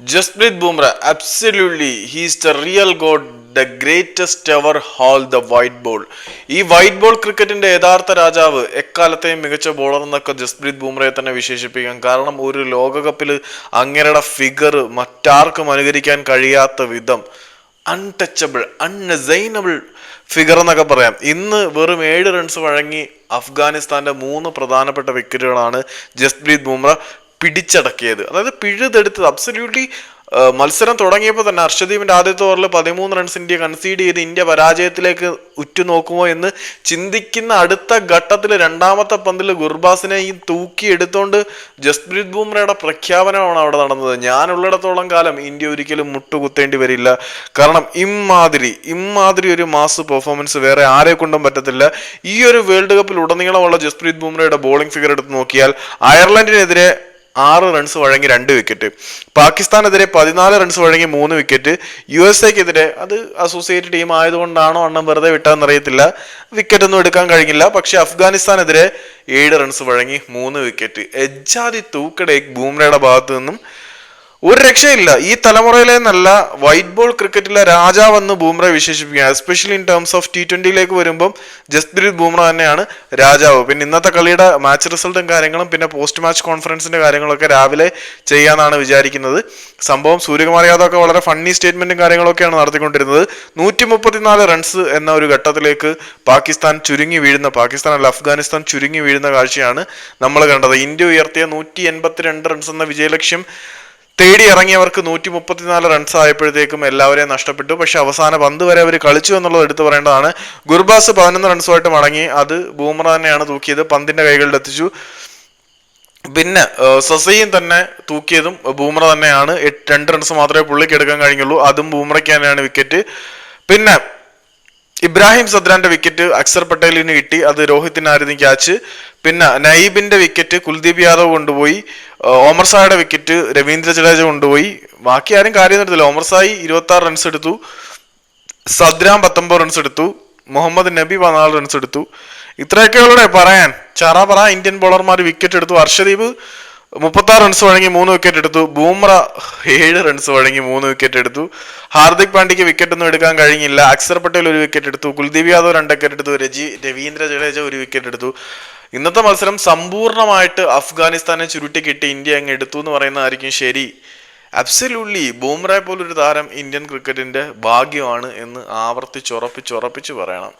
Jasprit Bumrah absolutely he's the real god the greatest ever whole the white ball ഈ white ball ക്രിക്കറ്റിന്റെ യഥാർത്ഥ രാജാവ് എക്കാലത്തെയും മികച്ച ബോളർ എന്നൊക്കെ ജസ്പ്രീത് ബുംറയെ തന്നെ വിശേഷിപ്പിക്കാം. കാരണം ഒരു ലോകകപ്പിൽ അങ്ങനെയുടെ ഫിഗർ മറ്റാർക്കും അനുകരിക്കാൻ കഴിയാത്ത വിധം അൺടച്ചബിൾ അൺസൈനബിൾ ഫിഗർ എന്നൊക്കെ പറയാം. ഇന്ന് വെറും ഏഴ് റൺസ് വഴങ്ങി അഫ്ഗാനിസ്ഥാന്റെ മൂന്ന് പ്രധാനപ്പെട്ട വിക്കറ്റുകളാണ് ജസ്പ്രീത് ബുംറ പിടിച്ചടക്കിയത്. അതായത് പിഴുതെടുത്തത്. അബ്സല്യൂട്ട്ലി മത്സരം തുടങ്ങിയപ്പോൾ തന്നെ ഹർഷദീപിന്റെ ആദ്യത്തെ ഓവറിൽ പതിമൂന്ന് റൺസ് ഇന്ത്യ കൺസീഡ് ചെയ്ത് ഇന്ത്യ പരാജയത്തിലേക്ക് ഉറ്റുനോക്കുമോ എന്ന് ചിന്തിക്കുന്ന അടുത്ത ഘട്ടത്തിൽ രണ്ടാമത്തെ പന്തിൽ ഗുർബാസിനെ ഈ തൂക്കി എടുത്തോണ്ട് ജസ്പ്രീത് ബുംറയുടെ പ്രഖ്യാപനമാണ് അവിടെ നടന്നത്. ഞാനുള്ളിടത്തോളം കാലം ഇന്ത്യ ഒരിക്കലും മുട്ടുകുത്തേണ്ടി വരില്ല. കാരണം ഇമ്മാതിരി ഇമ്മാതിരി ഒരു മാസ് പെർഫോമൻസ് വേറെ ആരെ കൊണ്ടും പറ്റത്തില്ല. ഈ ഒരു വേൾഡ് കപ്പിൽ ഉടനീളമുള്ള ജസ്പ്രീത് ബുംറയുടെ ബോളിംഗ് ഫിഗർ എടുത്ത് നോക്കിയാൽ അയർലൻഡിനെതിരെ ആറ് റൺസ് വഴങ്ങി രണ്ട് വിക്കറ്റ് പാകിസ്ഥാനെതിരെ പതിനാല് റൺസ് വഴങ്ങി മൂന്ന് വിക്കറ്റ് യു എസ് എക്കെതിരെ അത് അസോസിയേറ്റ് ടീം ആയതുകൊണ്ടാണോ അണ്ണം വെറുതെ വിട്ടാന്നറിയത്തില്ല വിക്കറ്റ് ഒന്നും എടുക്കാൻ കഴിഞ്ഞില്ല. പക്ഷെ അഫ്ഗാനിസ്ഥാനെതിരെ ഏഴ് റൺസ് വഴങ്ങി മൂന്ന് വിക്കറ്റ് എജാദി തൂക്കടേക്ക് ബൂംറയുടെ ഭാഗത്തു നിന്നും ഒരു രക്ഷയില്ല. ഈ തലമുറയിലെ നല്ല വൈറ്റ് ബോൾ ക്രിക്കറ്റിലെ രാജാവെന്ന് Bumrah വിശേഷിപ്പിക്കുക. Especially in terms of T ട്വന്റിയിലേക്ക് വരുമ്പം ജസ്പ്രീത് ബൂംറ തന്നെയാണ് രാജാവ്. പിന്നെ ഇന്നത്തെ കളിയുടെ മാച്ച് റിസൾട്ടും കാര്യങ്ങളും പിന്നെ പോസ്റ്റ് മാച്ച് കോൺഫറൻസിന്റെ കാര്യങ്ങളൊക്കെ രാവിലെ ചെയ്യാന്നാണ് വിചാരിക്കുന്നത്. സംഭവം സൂര്യകുമാർ യാദവ് ഒക്കെ വളരെ ഫണ്ണി സ്റ്റേറ്റ്മെന്റും കാര്യങ്ങളൊക്കെയാണ് നടത്തിക്കൊണ്ടിരുന്നത്. നൂറ്റി മുപ്പത്തിനാല് റൺസ് എന്ന ഒരു ഘട്ടത്തിലേക്ക് പാകിസ്ഥാൻ ചുരുങ്ങി വീഴുന്ന പാകിസ്ഥാൻ അല്ല അഫ്ഗാനിസ്ഥാൻ ചുരുങ്ങി വീഴുന്ന കാഴ്ചയാണ് നമ്മൾ കണ്ടത്. ഇന്ത്യ ഉയർത്തിയ നൂറ്റി എൺപത്തിരണ്ട് റൺസ് എന്ന വിജയലക്ഷ്യം തേടി ഇറങ്ങിയവർക്ക് നൂറ്റി മുപ്പത്തിനാല് റൺസ് ആയപ്പോഴത്തേക്കും എല്ലാവരെയും നഷ്ടപ്പെട്ടു. പക്ഷെ അവസാന പന്ത് വരെ അവർ കളിച്ചു എന്നുള്ളത് എടുത്തു പറയേണ്ടതാണ്. ഗുർബാസ് പതിനൊന്ന് റൺസുമായിട്ട് മടങ്ങി. അത് ബൂമറ തന്നെയാണ് തൂക്കിയത്. പന്തിന്റെ കൈകളിൽ എത്തിച്ചു. പിന്നെ സസയും തന്നെ തൂക്കിയതും ബൂമറ തന്നെയാണ്. രണ്ട് റൺസ് മാത്രമേ പുള്ളിക്ക് എടുക്കാൻ കഴിഞ്ഞുള്ളൂ. അതും ബൂമറയ്ക്ക് തന്നെയാണ് വിക്കറ്റ് പിന്നെ ഇബ്രാഹിം സദ്രാന്റെ വിക്കറ്റ് അക്സർ പട്ടേലിന് കിട്ടി. അത് രോഹിത്തിനായിരുന്നു ക്യാച്ച് പിന്നെ നൈബിന്റെ വിക്കറ്റ് കുൽദീപ് യാദവ് കൊണ്ടുപോയി. ഓമർ സായുടെ വിക്കറ്റ് രവീന്ദ്ര ജഡേജ കൊണ്ടുപോയി. ബാക്കി ആരും കാര്യം നടത്തില്ല. ഓമർ സായി ഇരുപത്തി ആറ് റൺസ് എടുത്തു. സദ്രാം പത്തൊമ്പത് റൺസ് എടുത്തു. മുഹമ്മദ് നബി പതിനാല് റൺസ് എടുത്തു. ഇത്രയൊക്കെ ഉള്ളൂടെ പറയാൻ. ചറ പറ ഇന്ത്യൻ ബോളർമാർ വിക്കറ്റ് എടുത്തു. ഹർഷദീപ് മുപ്പത്താറ് റൺസ് വഴങ്ങി മൂന്ന് വിക്കറ്റ് എടുത്തു. ബൂമ്ര ഏഴ് റൺസ് വഴങ്ങി മൂന്ന് വിക്കറ്റ് എടുത്തു. ഹാർദിക് പാണ്ഡ്യയ്ക്ക് വിക്കറ്റ് ഒന്നും എടുക്കാൻ കഴിഞ്ഞില്ല. അക്സർ പട്ടേൽ ഒരു വിക്കറ്റ് എടുത്തു. കുൽദീപ് യാദവ് രണ്ട് വിക്കറ്റ് എടുത്തു. രജി രവീന്ദ്ര ജഡേജ ഒരു വിക്കറ്റ് എടുത്തു. ഇന്നത്തെ മത്സരം സമ്പൂർണമായിട്ട് അഫ്ഗാനിസ്ഥാനെ ചുരുട്ടി കിട്ടി ഇന്ത്യ അങ്ങ് എടുത്തു എന്ന് പറയുന്നതായിരിക്കും ശരി. അബ്സല്യൂട്ട്ലി ബൂമ്രയെ പോലൊരു താരം ഇന്ത്യൻ ക്രിക്കറ്റിന്റെ ഭാഗ്യമാണ് എന്ന് ആവർത്തിച്ചുറപ്പിച്ചുറപ്പിച്ച് പറയണം.